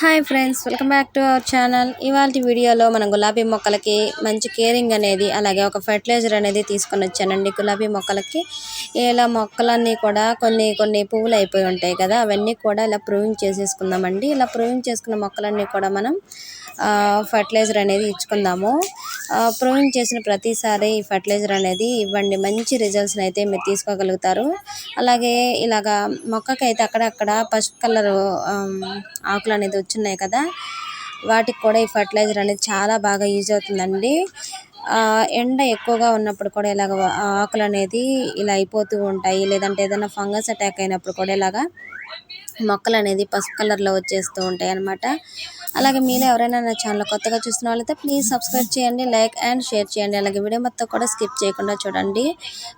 Hi friends welcome back to our channel. ఇవాళ వీడియోలో మనం గులాబీ మొక్కలకి మంచి కేరింగ్ అనేది అలాగే ఒక ఫర్టిలైజర్ అనేది తీసుకొని వచ్చానండి. గులాబీ మొక్కలకి ఇలా మొక్కలన్నీ కూడా కొన్ని కొన్ని పువ్వులు అయిపోయి ఉంటాయి కదా అవన్నీ కూడా ఇలా ప్రూవింగ్ చేసేసుకుందామండి. ఇలా ప్రూవింగ్ చేసుకున్న మొక్కలన్నీ కూడా మనం ఫర్టిలైజర్ అనేది ఇచ్చుకుందాము. ప్రూవింగ్ చేసిన ప్రతిసారి ఈ ఫర్టిలైజర్ అనేది ఇవ్వండి. మంచి రిజల్ట్స్ని అయితే మీరు తీసుకోగలుగుతారు. అలాగే ఇలాగా మొక్కకైతే అక్కడక్కడ పసుపు కలర్ ఆకులు అనేది వచ్చున్నాయి కదా వాటికి కూడా ఈ ఫర్టిలైజర్ అనేది చాలా బాగా యూజ్ అవుతుందండి. ఎండ ఎక్కువగా ఉన్నప్పుడు కూడా ఇలాగ ఆకులు అనేది ఇలా అయిపోతూ ఉంటాయి. లేదంటే ఏదైనా ఫంగస్ అటాక్ అయినప్పుడు కూడా ఇలాగా మొక్కలు అనేది పసుపు కలర్లో వచ్చేస్తూ ఉంటాయి అనమాట అలాగే మీరు ఎవరైనా నా ఛానల్ కొత్తగా చూసిన వాళ్ళైతే ప్లీజ్ సబ్స్క్రైబ్ చేయండి లైక్ అండ్ షేర్ చేయండి. అలాగే వీడియో మొత్తం కూడా స్కిప్ చేయకుండా చూడండి.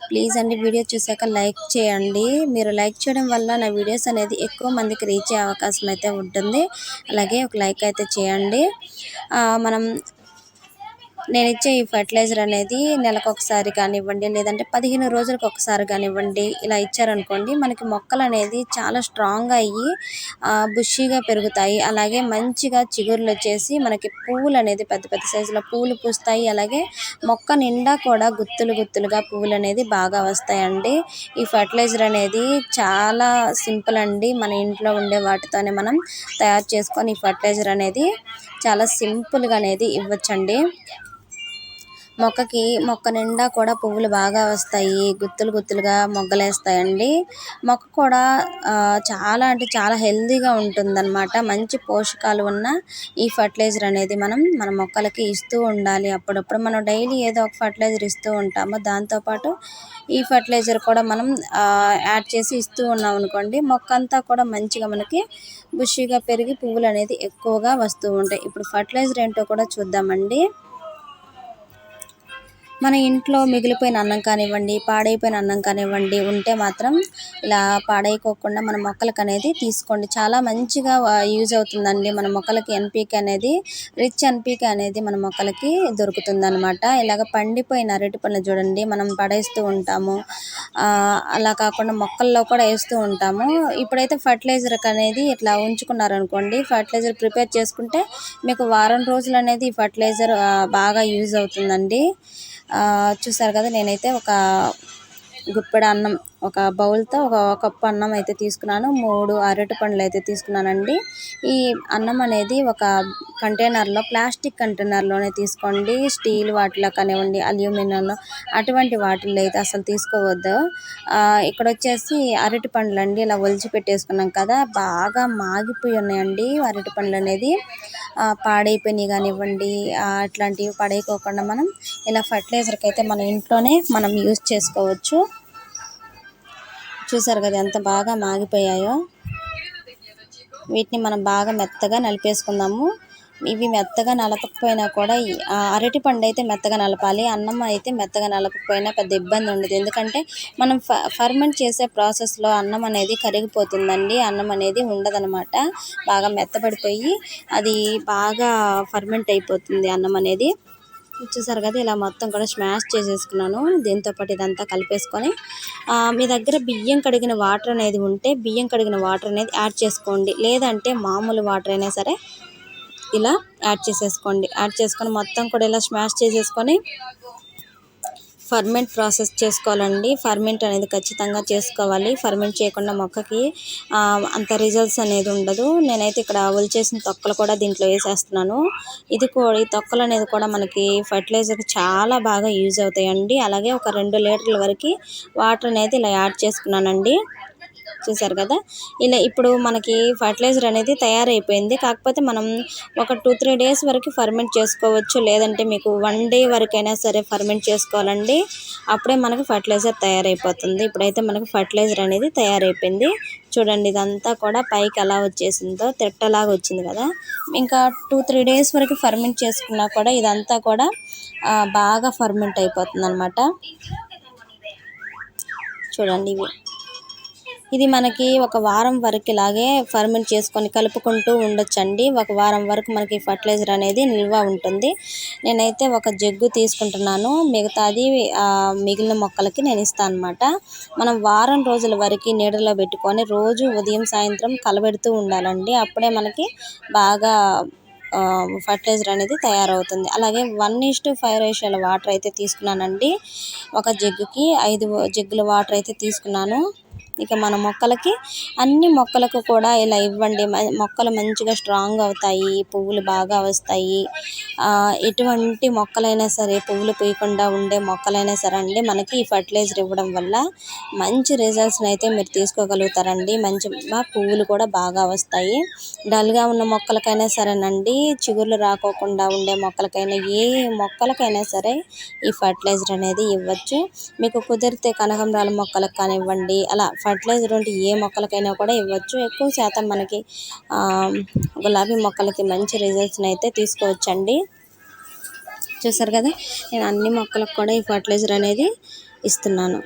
ప్లీజ్ అండి వీడియో చూసాక లైక్ చేయండి. మీరు లైక్ చేయడం వల్ల నా వీడియోస్ అనేది ఎక్కువ మందికి రీచ్ అయ్యే అవకాశం అయితే ఉంటుంది. అలాగే ఒక లైక్ అయితే చేయండి. మనం నేను ఇచ్చే ఈ ఫర్టిలైజర్ అనేది నెలకు ఒకసారి కానివ్వండి లేదంటే పదిహేను రోజులకు ఒకసారి కానివ్వండి ఇలా ఇచ్చారనుకోండి మనకి మొక్కలు అనేది చాలా స్ట్రాంగ్గా అయ్యి బుషీగా పెరుగుతాయి. అలాగే మంచిగా చిగురులు వచ్చేసి మనకి పువ్వులు అనేది పెద్ద పెద్ద సైజులో పువ్వులు పూస్తాయి. అలాగే మొక్క నిండా కూడా గుత్తులు గుత్తులుగా పువ్వులు అనేది బాగా వస్తాయండి. ఈ ఫర్టిలైజర్ అనేది చాలా సింపుల్ అండి. మన ఇంట్లో ఉండే వాటితోనే మనం తయారు చేసుకొని ఈ ఫర్టిలైజర్ అనేది చాలా సింపుల్గా అనేది ఇవ్వచ్చండి. మొక్కకి మొక్క నిండా కూడా పువ్వులు బాగా వస్తాయి. గుత్తులు గుత్తులుగా మొగ్గలేస్తాయండి. మొక్క కూడా చాలా అంటే చాలా హెల్తీగా ఉంటుందన్నమాట. మంచి పోషకాలు ఉన్న ఈ ఫర్టిలైజర్ అనేది మనం మన మొక్కలకి ఇస్తూ ఉండాలి అప్పుడప్పుడు. మనం డైలీ ఏదో ఒక ఫర్టిలైజర్ ఇస్తూ ఉంటాము. దాంతోపాటు ఈ ఫర్టిలైజర్ కూడా మనం యాడ్ చేసి ఇస్తూ ఉన్నాం అనుకోండి మొక్క అంతా కూడా మంచిగా మనకి బుషిగా పెరిగి పువ్వులు అనేది ఎక్కువగా వస్తూ ఉంటాయి. ఇప్పుడు ఫర్టిలైజర్ ఏంటో కూడా చూద్దామండి. మన ఇంట్లో మిగిలిపోయిన అన్నం కానివ్వండి పాడైపోయిన అన్నం కానివ్వండి ఉంటే మాత్రం ఇలా పాడైపోకుండా మన మొక్కలకు అనేది తీసుకోండి. చాలా మంచిగా యూజ్ అవుతుందండి. మన మొక్కలకి ఎన్పిక అనేది రిచ్ ఎన్పీకే అనేది మన మొక్కలకి దొరుకుతుంది అనమాట ఇలాగ పండిపోయిన అరటి పనులు చూడండి మనం పడేస్తూ ఉంటాము. అలా కాకుండా మొక్కల్లో కూడా వేస్తూ ఉంటాము. ఇప్పుడైతే ఫర్టిలైజర్ అనేది ఇట్లా ఉంచుకున్నారనుకోండి ఫర్టిలైజర్ ప్రిపేర్ చేసుకుంటే మీకు వారం రోజులు అనేది ఫర్టిలైజర్ బాగా యూజ్ అవుతుందండి. చూసారు కదా నేనైతే ఒక గుప్పెడు అన్నం ఒక బౌల్తో ఒక కప్పు అన్నం అయితే తీసుకున్నాను. మూడు అరటి పండ్లు అయితే తీసుకున్నానండి. ఈ అన్నం అనేది ఒక కంటైనర్లో ప్లాస్టిక్ కంటైనర్లోనే తీసుకోండి. స్టీల్ వాటిలో కానివ్వండి అల్యూమినియంలో అటువంటి వాటిల్లో అయితే అసలు తీసుకోవద్దు. ఇక్కడ వచ్చేసి అరటి పండ్లు అండి ఇలా ఒలిచి పెట్టేసుకున్నాం కదా బాగా మాగిపోయి ఉన్నాయండి అరటి పండ్లు అనేది. పాడైపోయినాయి కానివ్వండి అట్లాంటివి పడేయకోకుండా మనం ఇలా ఫర్టిలైజర్కి అయితే మన ఇంట్లోనే మనం యూజ్ చేసుకోవచ్చు. చూసారు కదా ఎంత బాగా మాగిపోయాయో? వీటిని మనం బాగా మెత్తగా నలిపేసుకుందాము. ఇవి మెత్తగా నలపకపోయినా కూడా అరటి పండు అయితే మెత్తగా నలపాలి అన్నం అయితే మెత్తగా నలపకపోయినా పెద్ద ఇబ్బంది ఉండదు. ఎందుకంటే మనం ఫర్మెంట్ చేసే ప్రాసెస్లో అన్నం అనేది కరిగిపోతుందండి. అన్నం అనేది ఉండదనమాట బాగా మెత్తబడిపోయి అది బాగా ఫర్మెంట్ అయిపోతుంది అన్నం అనేది. చూసారు కదా ఇలా మొత్తం కూడా స్మాష్ చేసేసుకున్నాను. దీంతోపాటు ఇదంతా కలిపేసుకొని మీ దగ్గర బియ్యం కడిగిన వాటర్ అనేది ఉంటే బియ్యం కడిగిన వాటర్ అనేది యాడ్ చేసుకోండి. లేదంటే మామూలు వాటర్ అయినా సరే ఇలా యాడ్ చేసేసుకోండి. యాడ్ చేసుకొని మొత్తం కూడా ఇలా స్మాష్ చేసేసుకొని ఫర్మెంట్ ప్రాసెస్ చేసుకోవాలండి. ఫర్మెంట్ అనేది ఖచ్చితంగా చేసుకోవాలి. ఫర్మెంట్ చేయకుండా మొక్కకి అంత రిజల్ట్స్ అనేది ఉండదు. నేనైతే ఇక్కడ ఒలిచేసిన తొక్కలు కూడా దీంట్లో వేసేస్తున్నాను. ఇది కూడా ఈ తొక్కలు అనేది కూడా మనకి ఫర్టిలైజర్కి చాలా బాగా యూజ్ అవుతాయండి. అలాగే ఒక రెండు లీటర్ల వరకు వాటర్ అనేది ఇలా యాడ్ చేసుకున్నానండి. చూసారు కదా. ఇలా ఇప్పుడు మనకి ఫర్టిలైజర్ అనేది తయారైపోయింది. కాకపోతే మనం ఒక టూ త్రీ డేస్ వరకు ఫర్మెంట్ చేసుకోవచ్చు. లేదంటే మీకు వన్ డే వరకైనా సరే ఫర్మెంట్ చేసుకోవాలండి. అప్పుడే మనకు ఫర్టిలైజర్ తయారైపోతుంది. ఇప్పుడైతే మనకి ఫర్టిలైజర్ అనేది తయారైపోయింది. చూడండి ఇదంతా కూడా పైకి ఎలా వచ్చేసిందో తిట్టలాగా వచ్చింది కదా. ఇంకా టూ త్రీ డేస్ వరకు ఫర్మెంట్ చేసుకున్నా కూడా ఇదంతా కూడా బాగా ఫర్మెంట్ అయిపోతుంది అనమాట చూడండి ఇవి. ఇది మనకి ఒక వారం వరకు ఇలాగే ఫర్మెంట్ చేసుకొని కలుపుకుంటూ ఉండొచ్చండి. ఒక వారం వరకు మనకి ఫర్టిలైజర్ అనేది నిల్వ ఉంటుంది. నేనైతే ఒక జగ్గు తీసుకుంటున్నాను. మిగతాది మిగిలిన మొక్కలకి నేను ఇస్తాను అనమాట మనం వారం రోజుల వరకు నీడలో పెట్టుకొని రోజు ఉదయం సాయంత్రం కలబెడుతూ ఉండాలండి. అప్పుడే మనకి బాగా ఫర్టిలైజర్ అనేది తయారవుతుంది. అలాగే వన్ ఈస్ టు ఫైవ్ రేషియోల వాటర్ అయితే తీసుకున్నానండి. ఒక జగ్గుకి ఐదు జగ్గుల వాటర్ అయితే తీసుకున్నాను. ఇక మన మొక్కలకి అన్ని మొక్కలకు కూడా ఇలా ఇవ్వండి. మొక్కలు మంచిగా స్ట్రాంగ్ అవుతాయి పువ్వులు బాగా వస్తాయి. ఎటువంటి మొక్కలైనా సరే పువ్వులు పూయకుండా ఉండే మొక్కలైనా సరే అండి మనకి ఈ ఫర్టిలైజర్ ఇవ్వడం వల్ల మంచి రిజల్ట్స్ని అయితే మీరు తీసుకోగలుగుతారండి. మంచి పువ్వులు కూడా బాగా వస్తాయి. డల్గా ఉన్న మొక్కలకైనా సరేనండి చిగుర్లు రాకోకుండా ఉండే మొక్కలకైనా ఏ మొక్కలకైనా సరే ఈ ఫర్టిలైజర్ అనేది ఇవ్వచ్చు. మీకు కుదిరితే కనకంబరాల మొక్కలకు కానివ్వండి అలా ఫర్టిలైజర్ ఉంటే ఏ మొక్కలకైనా కూడా ఇవ్వచ్చు. ఎక్కువ శాతం మనకి ఆ, గులాబీ మొక్కలకి మంచి రిజల్ట్స్ని అయితే తీసుకోవచ్చండి. చూసారు కదా? నేను అన్ని మొక్కలకు కూడా ఈ ఫర్టిలైజర్ అనేది ఇస్తున్నాను.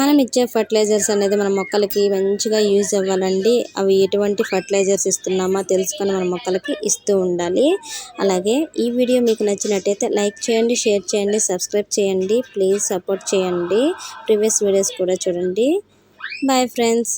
మనం ఇచ్చే ఫర్టిలైజర్స్ అనేది మన మొక్కలకి మంచిగా యూజ్ అవ్వాలండి. అవి ఎటువంటి ఫర్టిలైజర్స్ ఇస్తున్నామో తెలుసుకొని మన మొక్కలకి ఇస్తూ ఉండాలి. అలాగే ఈ వీడియో మీకు నచ్చినట్టయితే లైక్ చేయండి షేర్ చేయండి సబ్స్క్రైబ్ చేయండి ప్లీజ్ సపోర్ట్ చేయండి. ప్రీవియస్ వీడియోస్ కూడా చూడండి. Bye friends.